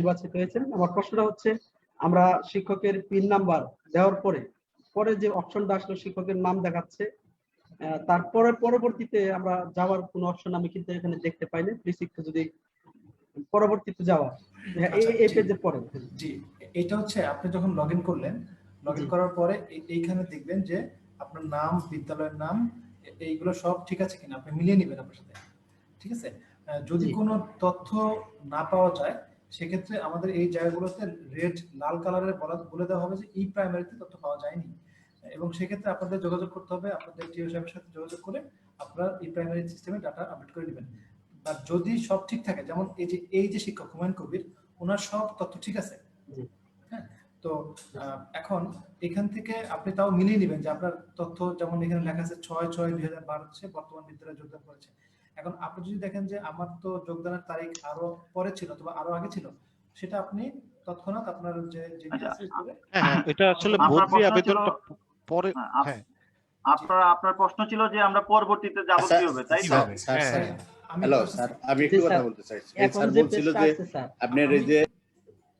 নির্বাচিত হয়েছেন। আমার প্রশ্নটা হচ্ছে আমরা শিক্ষকের পিন নাম্বার দেওয়ার পরে পরে যে অপশনটা আসলো শিক্ষকের নাম দেখাচ্ছে তারপরে পরবর্তীতে আমরা যাওয়ার কোনো অপশন আমি কিন্তু এখানে দেখতে পাইনি প্লিজ একটু যদি পরবর্তীতে যাওয়া। হ্যাঁ, এই পেজের পরে। জি এটা হচ্ছে আপনি যখন লগ ইন করলেন লগ ইন করার পরে এইখানে দেখবেন যে আপনার নাম বিদ্যালয়ের নাম এইগুলো সব ঠিক আছে কিনা? আপনি মিলিয়ে নেবেন আপনার সাথে। ঠিক আছে? যদি কোনো তথ্য না পাওয়া যায় সেক্ষেত্রে আমাদের এই জায়গাগুলোতে রেড লাল কালারের বলা বলে দেওয়া হবে যে ই প্রাইমারিতে তথ্য পাওয়া যায়নি। এবং সেক্ষেত্রে আপনাদের যোগাযোগ করতে হবে আপনাদের টিও সাহেবের সাথে যোগাযোগ করে আপনারা ই প্রাইমারি সিস্টেমে ডাটা আপডেট করে নেবেন। বা যদি সব ঠিক থাকে যেমন এই যে এই যে শিক্ষক হুমায়ুন কবির ওনার সব তথ্য ঠিক আছে? হ্যাঁ তো এখন এখান থেকে আপনি তাও মিলিয়ে নেবেন যে আপনার তথ্য যেমন এখানে লেখা আছে ছয় ছয় দুই হাজার বারো বর্তমান বিদ্যালয়ে যোগদান করেছে। এখন আপনি যদি দেখেন যে আমার তো যোগদানের তারিখ আরও পরে ছিল অথবা আরও আগে ছিল সেটা আপনি তৎক্ষণাৎ আপনার যে যে আচ্ছা, হ্যাঁ হ্যাঁ, এটা আসলে আপনার বদলি প্রশ্ন আবেদনটা ছিল- পরে হ্যাঁ, হ্যাঁ আপনার আপনার প্রশ্ন ছিল যে আমরা পরবর্তীতে যাব আচ্ছা, কি হবে তাই তো স্যার, হবে? স্যার, হ্যাঁ, হ্যাঁ। আমি হ্যালো স্যার আমি একটু কথা বলতে চাই স্যার বলছিল যে আপনি আপনার এই যে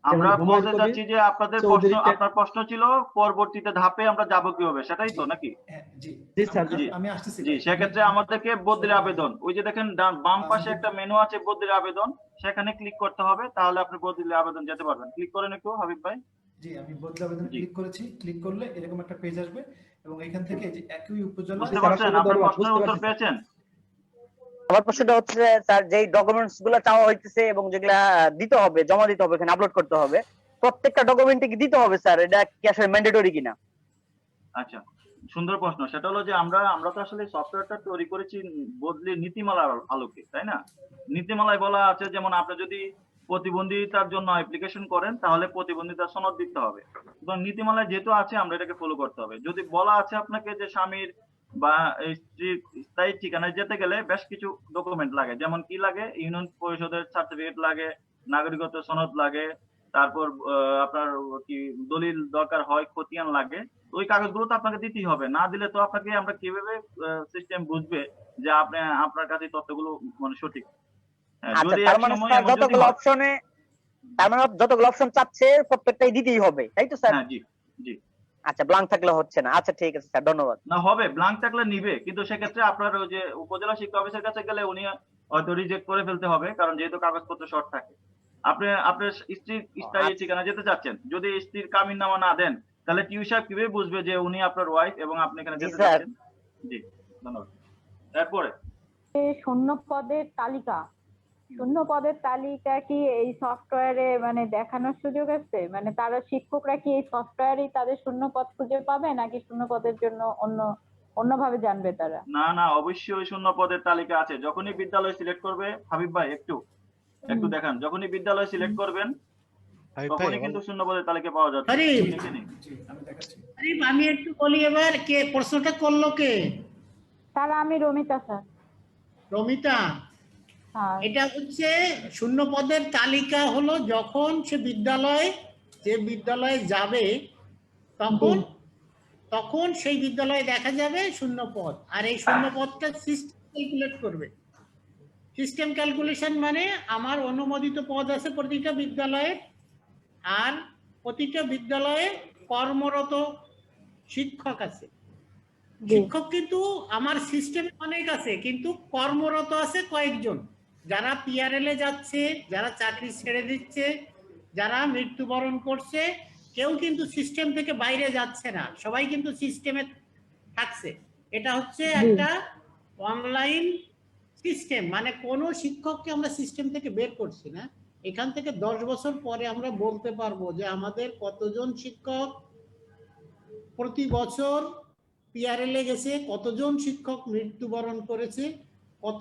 আমরা বলতে চাচ্ছি যে আপনাদের প্রশ্ন আপনার প্রশ্ন ছিল পরবর্তীতে ধাপে আমরা যাব কি হবে সেটাই তো নাকি? হ্যাঁ, জি। জি, স্যার, আমি- আসতেছি। জি সেক্ষেত্রে আমাদেরকে বদলির আবেদন। ওই যে দেখেন বাম পাশে একটা মেনু আছে বদলির আবেদন। সেখানে ক্লিক করতে হবে তাহলে আপনি বদলির আবেদন যেতে পারবেন। ক্লিক করেন একটু হাবিব ভাই? জি আমি বদলে আবেদন ক্লিক করেছি। ক্লিক করলে এরকম একটা পেজ আসবে এবং এখান থেকে যে একই উপজেলা বুঝতে পারছেন? প্রশ্নের উত্তর পেয়েছেন? আমার প্রশ্নটা হচ্ছে, স্যার, যেই ডকুমেন্টসগুলো চাওয়া হইতেছে এবং যেগুলা দিতে হবে, জমা দিতে হবে, এখানে আপলোড করতে হবে, প্রত্যেকটা ডকুমেন্টে কি দিতে হবে, স্যার? এটা কি আসলে ম্যান্ডেটরি কিনা? আচ্ছা সুন্দর প্রশ্ন। সেটা হলো যে আমরা আমরা তো আসলে সফটওয়্যারটা তৈরি করেছি বদলির নীতিমালার আলোকে, তাই না? নীতিমালায় বলা আছে, যেমন আপনি যদি প্রতিবন্ধিতার জন্য অ্যাপ্লিকেশন করেন, তাহলে প্রতিবন্ধিতার সনদ দিতে হবে। এবং নীতিমালায় যেহেতু আছে, আমরা এটাকে ফলো করতে হবে। যদি বলা আছে আপনাকে যে স্বামীর বা স্থায়ী ঠিকানায় যেতে গেলে বেশ কিছু ডকুমেন্ট লাগে। যেমন কি লাগে? ইউনিয়ন পরিষদের সার্টিফিকেট লাগে নাগরিকত্ব সনদ লাগে তারপর আপনার কি দলিল দরকার হয় খতিয়ান লাগে। ওই কাগজগুলো তো আপনাকে দিতেই হবে। না দিলে তো আপনাকে আমরা কীভাবে সিস্টেম বুঝবে যে আপনি আপনার কাছে তথ্যগুলো মানে সঠিক? হ্যাঁ, আচ্ছা মানে যতগুলো অপশনে তার মানে যতগুলো অপশন চাচ্ছে প্রত্যেকটাই দিতেই হবে তাই তো স্যার? হ্যাঁ জি জি। আচ্ছা ব্লাঙ্ক থাকলে হচ্ছে না। আচ্ছা ঠিক আছে স্যার ধন্যবাদ। না হবে ব্লাঙ্ক থাকলে নিবে কিন্তু সেক্ষেত্রে আপনার ওই যে উপজেলা শিক্ষা অফিসের কাছে গেলে উনি হয়তো রিজেক্ট করে ফেলতে হবে কারণ যেহেতু কাগজপত্র শর্ট থাকে। আপনি আপনার স্ত্রীর স্থায়ী আচ্ছা। ঠিকানা যেতে চাচ্ছেন যদি স্ত্রীর কামিন নামা না দেন তাহলে টিউ সাহেব কীভাবে বুঝবে যে উনি আপনার ওয়াইফ এবং আপনি এখানে যেতে চাচ্ছেন? জি ধন্যবাদ। তারপরে? শূন্য পদের তালিকা। শূন্য পদের তালিকা কি এই সফটওয়্যারে মানে দেখানোর সুযোগ আছে? মানে তারা শিক্ষকরা কি এই সফটওয়্যারেই তাদের শূন্য পদ খুঁজে পাবে নাকি শূন্য পদের জন্য অন্য অন্যভাবে জানবে তারা? না না অবশ্যই শূন্য পদের তালিকা আছে। যখনই বিদ্যালয় সিলেক্ট করবে হাবিব ভাই একটু একটু দেখান। যখনই বিদ্যালয় সিলেক্ট করবেন তখনই কিন্তু শূন্য পদের তালিকা পাওয়া যাচ্ছে আমি দেখাচ্ছি। আরে আমি একটু বলি এবার কে প্রশ্নটা করল কে? তারা আমি রমিতা স্যার। রমিতা? এটা হচ্ছে শূন্য পদের তালিকা হলো যখন সে বিদ্যালয় যে বিদ্যালয়ে যাবে তখন তখন সেই বিদ্যালয়ে দেখা যাবে শূন্য পদ আর এই শূন্য পদটা সিস্টেম ক্যালকুলেট করবে। সিস্টেম ক্যালকুলেশন মানে আমার অনুমোদিত পদ আছে প্রতিটা বিদ্যালয়ে আর প্রতিটা বিদ্যালয়ে কর্মরত শিক্ষক আছে। শিক্ষক কিন্তু আমার সিস্টেমে অনেক আছে কিন্তু কর্মরত আছে কয়েকজন। যারা পিআরএল এ যাচ্ছে যারা চাকরি ছেড়ে দিচ্ছে যারা মৃত্যুবরণ করছে কেউ কিন্তু সিস্টেম থেকে বাইরে যাচ্ছে না। সবাই কিন্তু সিস্টেমে থাকছে। এটা হচ্ছে একটা অনলাইন সিস্টেম মানে কোনো শিক্ষককে আমরা সিস্টেম থেকে বের করছি না। এখান থেকে দশ বছর পরে আমরা বলতে পারব যে আমাদের কতজন শিক্ষক প্রতি বছর পিআরএল এ গেছে কতজন শিক্ষক মৃত্যুবরণ করেছে কত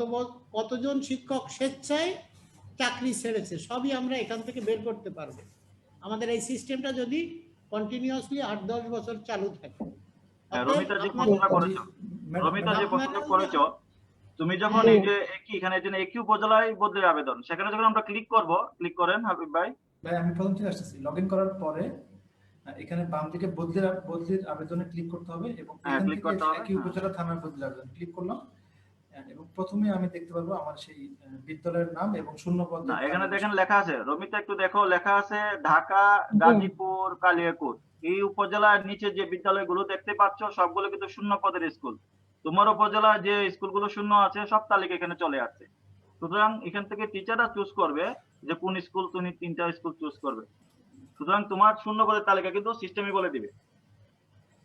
কতজন শিক্ষক স্বেচ্ছায় চাকরি ছেড়েছে সবই আমরা এখান থেকে বের করতে পারব। আমাদের এই সিস্টেমটা যদি কন্টিনিউয়াসলি আট দশ বছর চালু থাকে। হ্যাঁ, রমিতা যে প্রশ্নটা করেছ রমিতা যে প্রশ্নটা করেছ তুমি যখন এই যে একই এখানে যে একই উপজেলায় বদলির আবেদন সেখানে যখন আমরা ক্লিক করব ক্লিক করেন হাবিব ভাই। ভাই আমি প্রথম থেকে আসতেছি। লগ ইন করার পরে এখানে বাম দিকে বদলির বদলির আবেদনে ক্লিক করতে হবে এবং হ্যাঁ, এখান করতে হবে, একই হ্যাঁ। উপজেলা থানার বদলির আবেদন। ক্লিক করলাম। এবং প্রথমে আমি দেখতে পারব আমার সেই বিদ্যালয়ের নাম এবং শূন্য পদ না এখানে দেখেন লেখা আছে রমিতা একটু দেখো লেখা আছে ঢাকা গাজীপুর কালিয়াকুর এই উপজেলার নিচে যে বিদ্যালয়গুলো দেখতে পাচ্ছ সবগুলো কিন্তু শূন্য পদের স্কুল। তোমার উপজেলার যে স্কুলগুলো শূন্য আছে সব তালিকা এখানে চলে আসছে। সুতরাং এখান থেকে টিচাররা চুজ করবে যে কোন স্কুল তুমি তিনটা স্কুল চুজ করবে। সুতরাং তোমার শূন্য পদের তালিকা কিন্তু সিস্টেমই বলে দিবে।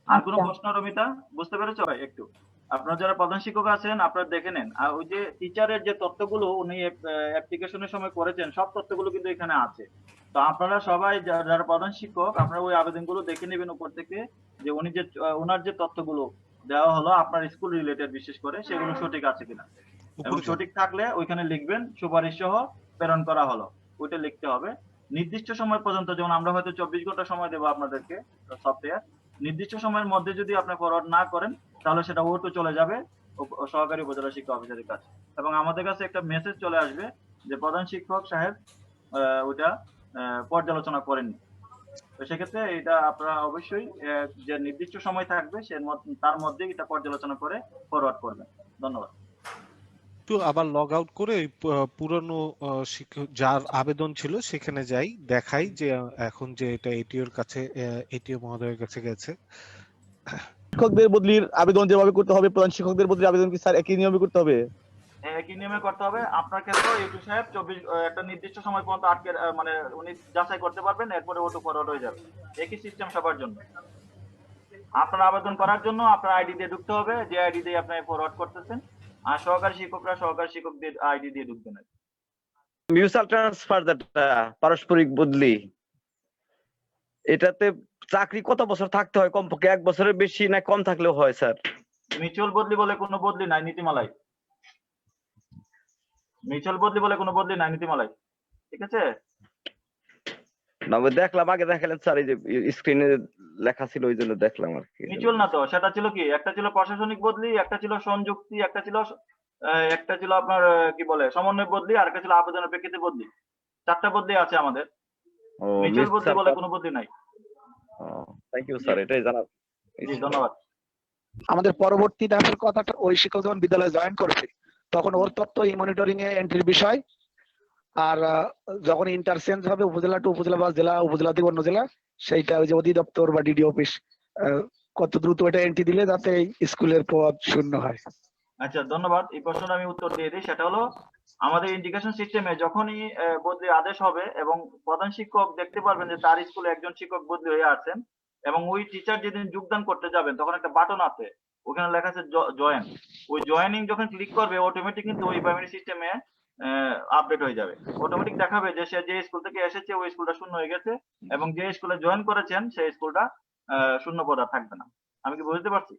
আর কোনো আচ্ছা। প্রশ্ন রমিতা? বুঝতে পেরেছ ভাই একটু? আপনারা যারা প্রধান শিক্ষক আছেন আপনারা দেখে নেন। আর ওই যে টিচারের যে তথ্যগুলো উনি অ্যাপ্লিকেশনের সময় করেছেন সব তথ্যগুলো কিন্তু এখানে আছে। তো আপনারা সবাই যারা প্রধান শিক্ষক আপনারা ওই আবেদনগুলো দেখে নেবেন উপর থেকে যে উনি যে ওনার যে তথ্যগুলো দেওয়া হলো আপনার স্কুল রিলেটেড বিশেষ করে সেগুলো সঠিক আছে কিনা। এবং সঠিক থাকলে ওইখানে লিখবেন সুপারিশ সহ প্রেরণ করা হলো। ওইটা লিখতে হবে। নির্দিষ্ট সময় পর্যন্ত যেমন আমরা হয়তো চব্বিশ ঘণ্টা সময় দেবো আপনাদেরকে সফটওয়্যার নির্দিষ্ট সময়ের মধ্যে যদি আপনি ফরওয়ার্ড না করেন, তাহলে সেটা ওটো চলে যাবে সহকারী উপজেলা শিক্ষা অফিসারের কাছে। এবং আমাদের কাছে একটা মেসেজ চলে আসবে যে প্রধান শিক্ষক সাহেব ওটা পর্যালোচনা করেননি। তো সেক্ষেত্রে এটা আপনারা অবশ্যই যে নির্দিষ্ট সময় থাকবে, সে তার মধ্যে এটা পর্যালোচনা করে ফরওয়ার্ড করবেন। ধন্যবাদ। একটু আবার লগ আউট করে পুরনো আহ, শিক্ষক যার আবেদন ছিল সেখানে যাই দেখাই যে এখন যে এটা এটিওর কাছে এটিও মহোদয়ের কাছে গেছে। শিক্ষকদের বদলির আবেদন যেভাবে করতে হবে প্রধান শিক্ষকদের বদলির আবেদন কি স্যার একই নিয়মে করতে হবে? হ্যাঁ, একই নিয়মে করতে হবে। আপনার ক্ষেত্রে ইউটু সাহেব চব্বিশ একটা নির্দিষ্ট সময় পর্যন্ত আটকে মানে উনি যাচাই করতে পারবেন এরপরে ওটু ফরওয়ার্ড হয়ে যাবে। একই সিস্টেম সবার জন্য। আপনার আবেদন করার জন্য আপনার আইডি দিয়ে ঢুকতে হবে যে আইডি দিয়ে আপনি ফরওয়ার্ড করতেছেন। আর সহকারী শিক্ষকরা সহকারী শিক্ষকদের আইডি দিয়ে ঢুকবেন আর কি। মিউচুয়াল ট্রান্সফার যেটা পারস্পরিক বদলি এটাতে চাকরি কত বছর থাকতে হয় কমপক্ষে? এক বছরের বেশি না কম থাকলেও হয় স্যার? মিউচুয়াল বদলি বলে কোনো বদলি নাই নীতিমালায়। মিউচুয়াল বদলি বলে কোনো বদলি নাই নীতিমালায়। ঠিক আছে? না দেখলাম আগে দেখালেন স্যার এই যে স্ক্রিনে লেখা ছিল ওই জন্য দেখলাম আর কি। মিউচুয়াল না তো সেটা ছিল কি? একটা ছিল প্রশাসনিক বদলি একটা ছিল সংযুক্তি একটা ছিল আহ, একটা ছিল আপনার কি বলে সমন্বয় বদলি আর একটা ছিল আবেদনের প্রেক্ষিতে বদলি। চারটা বদলি আছে আমাদের। ও মিউচুয়াল বদলি বলে কোনো বদলি নাই। থ্যাংক ইউ স্যার এটাই জানা জি ধন্যবাদ। আমাদের পরবর্তী ধাপের কথাটা ওই শিক্ষক যখন বিদ্যালয়ে জয়েন করবে তখন ওর তথ্য এই মনিটরিং এ এন্ট্রির বিষয় আর যখন ইন্টারচেঞ্জ হবে উপজেলা টু উপজেলা বা জেলা উপজেলা থেকে অন্য জেলা, সেইটা ওই যে অধিদপ্তর বা ডিডি অফিস কত দ্রুত এটা এন্ট্রি দিলে যাতে স্কুলের পদ শূন্য হয়। আচ্ছা ধন্যবাদ। এই প্রশ্নটা আমি উত্তর দিয়ে দিই। সেটা হলো, আমাদের ইন্ডিকেশন সিস্টেমে যখনই বদলি আদেশ হবে এবং প্রধান শিক্ষক দেখতে পারবেন যে তার স্কুলে একজন শিক্ষক বদলি হয়ে আছেন এবং ওই টিচার যেদিন যোগদান করতে যাবেন, তখন একটা বাটন আছে। ওখানে লেখা আছে জয়েন ওই জয়েনিং যখন ক্লিক করবে অটোমেটিক কিন্তু ওই প্রাইমারি সিস্টেমে আপডেট হয়ে যাবে। অটোমেটিক দেখাবে যে সে যে স্কুল থেকে এসেছে ওই স্কুলটা শূন্য হয়ে গেছে এবং যে স্কুলে জয়েন করেছেন সেই স্কুলটা শূন্য পদ আর থাকবে না। আমি কি বুঝতে পারছি?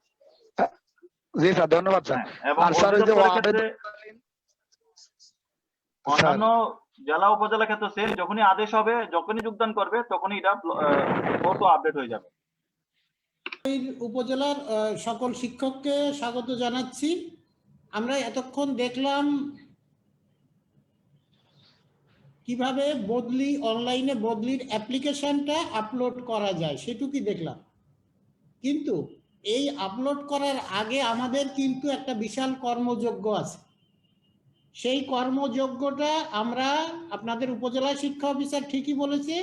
জি স্যার ধন্যবাদ স্যার। হ্যাঁ এবং অন্যান্য জেলা উপজেলা ক্ষেত্রে সেম যখনই আদেশ হবে যখনই যোগদান করবে তখনই এটা অটো আপডেট হয়ে যাবে। উপজেলার সকল শিক্ষককে স্বাগত জানাচ্ছি। আমরা এতক্ষণ দেখলাম কীভাবে বদলি অনলাইনে বদলির অ্যাপ্লিকেশনটা আপলোড করা যায় সেটুকুই দেখলাম? কিন্তু এই আপলোড করার আগে আমাদের কিন্তু একটা বিশাল কর্মযোগ্য আছে। সেই কর্মযোগ্যটা আমরা আপনাদের উপজেলা শিক্ষা অফিসার ঠিকই বলেছে,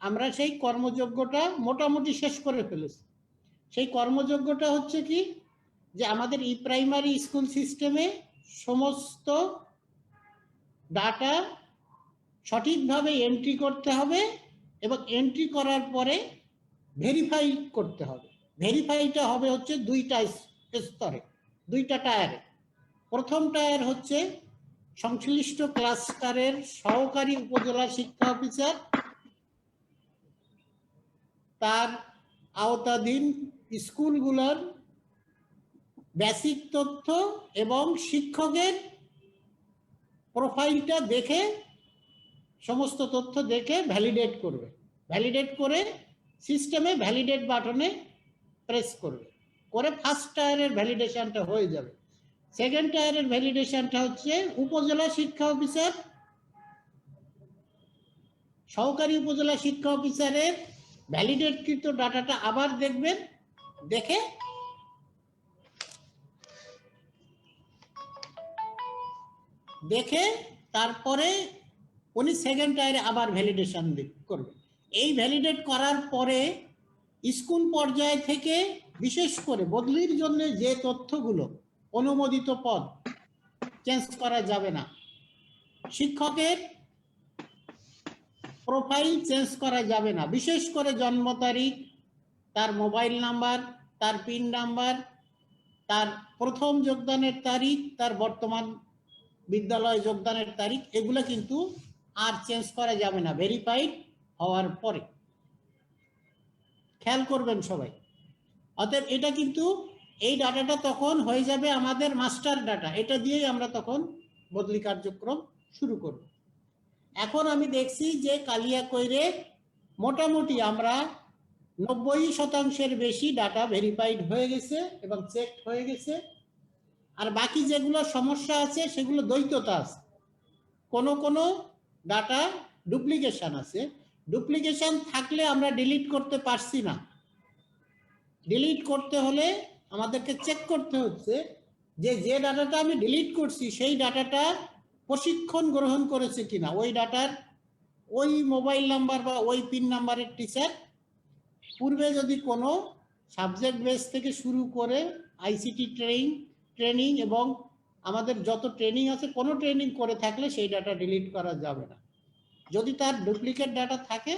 আমরা সেই কর্মযোগ্যটা মোটামুটি শেষ করে ফেলেছি। সেই কর্মযোগ্যটা হচ্ছে কি? যে আমাদের ই প্রাইমারি স্কুল সিস্টেমে সমস্ত ডাটা সঠিকভাবে এন্ট্রি করতে হবে এবং এন্ট্রি করার পরে ভেরিফাই করতে হবে। ভেরিফাইটা হবে হচ্ছে দুইটা স্তরে, দুইটা টায়ারে। প্রথম টায়ার হচ্ছে সংশ্লিষ্ট ক্লাস্টারের সহকারী উপজেলা শিক্ষা অফিসার, তার আওতাধীন স্কুলগুলোর বেসিক তথ্য এবং শিক্ষকের প্রোফাইলটা দেখে সমস্ত তথ্য দেখে ভ্যালিডেট করবে। ভ্যালিডেট করে সিস্টেমে ভ্যালিডেট বাটনে প্রেস করবে। করে ফার্স্ট টায়ারের ভ্যালিডেশনটা হয়ে যাবে। সেকেন্ড টায়ারের ভ্যালিডেশনটা হচ্ছে উপজেলা শিক্ষা অফিসার সহকারী উপজেলা শিক্ষা অফিসারের ভ্যালিডেটকৃত ডাটাটা আবার দেখবেন, দেখে দেখে তারপরে উনি সেকেন্ড টায়ারে আবার ভ্যালিডেশন করবে এই ভ্যালিডেট করার পরে স্কুল পর্যায় থেকে বিশেষ করে বদলির জন্য যে তথ্যগুলো অনুমোদিত পদ চেঞ্জ করা যাবে না, শিক্ষকের প্রোফাইল চেঞ্জ করা যাবে না। বিশেষ করে জন্ম তারিখ, তার মোবাইল নাম্বার তার পিন নাম্বার তার প্রথম যোগদানের তারিখ, তার বর্তমান বিদ্যালয়ে যোগদানের তারিখ, এগুলো কিন্তু আর চেঞ্জ করা যাবে না ভেরিফাইড হওয়ার পরে। খেয়াল করবেন সবাই। অতএব এটা কিন্তু এই ডাটাটা তখন হয়ে যাবে আমাদের মাস্টার ডাটা এটা দিয়েই আমরা তখন বদলি কার্যক্রম শুরু করব। এখন আমি দেখছি যে কালিয়া কৈরে মোটামুটি আমরা নব্বই শতাংশের বেশি ডাটা ভেরিফাইড হয়ে গেছে এবং চেক হয়ে গেছে। আর বাকি যেগুলো সমস্যা আছে, সেগুলো দ্বৈততা আছে। কোনো কোনো ডাটা ডুপ্লিকেশন আছে। ডুপ্লিকেশন থাকলে আমরা ডিলিট করতে পারছি না। ডিলিট করতে হলে আমাদেরকে চেক করতে হচ্ছে যে যে ডাটাটা আমি ডিলিট করছি সেই ডাটাটা প্রশিক্ষণ গ্রহণ করেছে কিনা। ওই ডাটার ওই মোবাইল নাম্বার বা ওই পিন নাম্বারের টিচার পূর্বে যদি কোনো সাবজেক্ট বেস থেকে শুরু করে আইসিটি ট্রেনিং ট্রেনিং এবং আমাদের যত ট্রেনিং আছে, কোনো ট্রেনিং করে থাকলে সেই ডাটা ডিলিট করা যাবে না। যদি তার ডুপ্লিকেট ডাটা থাকে,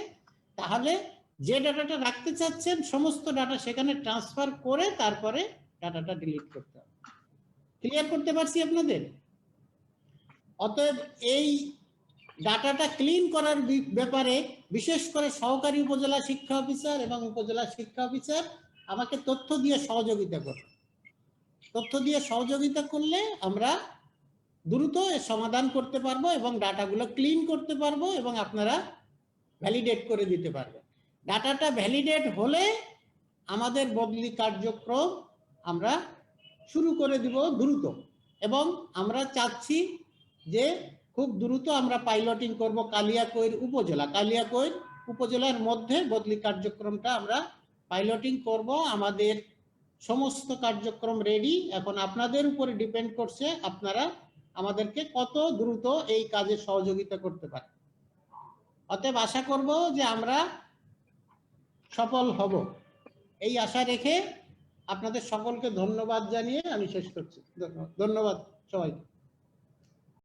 তাহলে যে ডাটাটা রাখতে চাচ্ছেন, সমস্ত ডাটা সেখানে ট্রান্সফার করে তারপরে ডাটাটা ডিলিট করতে হবে। ক্লিয়ার করতে পারছি আপনাদের? অতএব এই ডাটাটা ক্লিন করার ব্যাপারে বিশেষ করে সহকারী উপজেলা শিক্ষা অফিসার এবং উপজেলা শিক্ষা অফিসার আমাকে তথ্য দিয়ে সহযোগিতা করে তথ্য দিয়ে সহযোগিতা করলে আমরা দ্রুত সমাধান করতে পারব এবং ডাটাগুলো ক্লিন করতে পারব এবং আপনারা ভ্যালিডেট করে দিতে পারবেন। ডাটাটা ভ্যালিডেট হলে আমাদের বদলি কার্যক্রম আমরা শুরু করে দিব দ্রুত এবং আমরা চাচ্ছি যে খুব দ্রুত আমরা পাইলটিং করব কালিয়াকৈর উপজেলা। কালিয়াকৈর উপজেলার মধ্যে বদলি কার্যক্রমটা আমরা পাইলটিং করব। আমাদের সমস্ত কার্যক্রম রেডি এখন আপনাদের উপরে ডিপেন্ড করছে আপনারা আমাদেরকে কত দ্রুত এই কাজে সহযোগিতা করতে পারেন। অতএব আশা করব যে আমরা সফল হব। এই আশা রেখে আপনাদের সকলকে ধন্যবাদ জানিয়ে আমি শেষ করছি। ধন্যবাদ সবাইকে।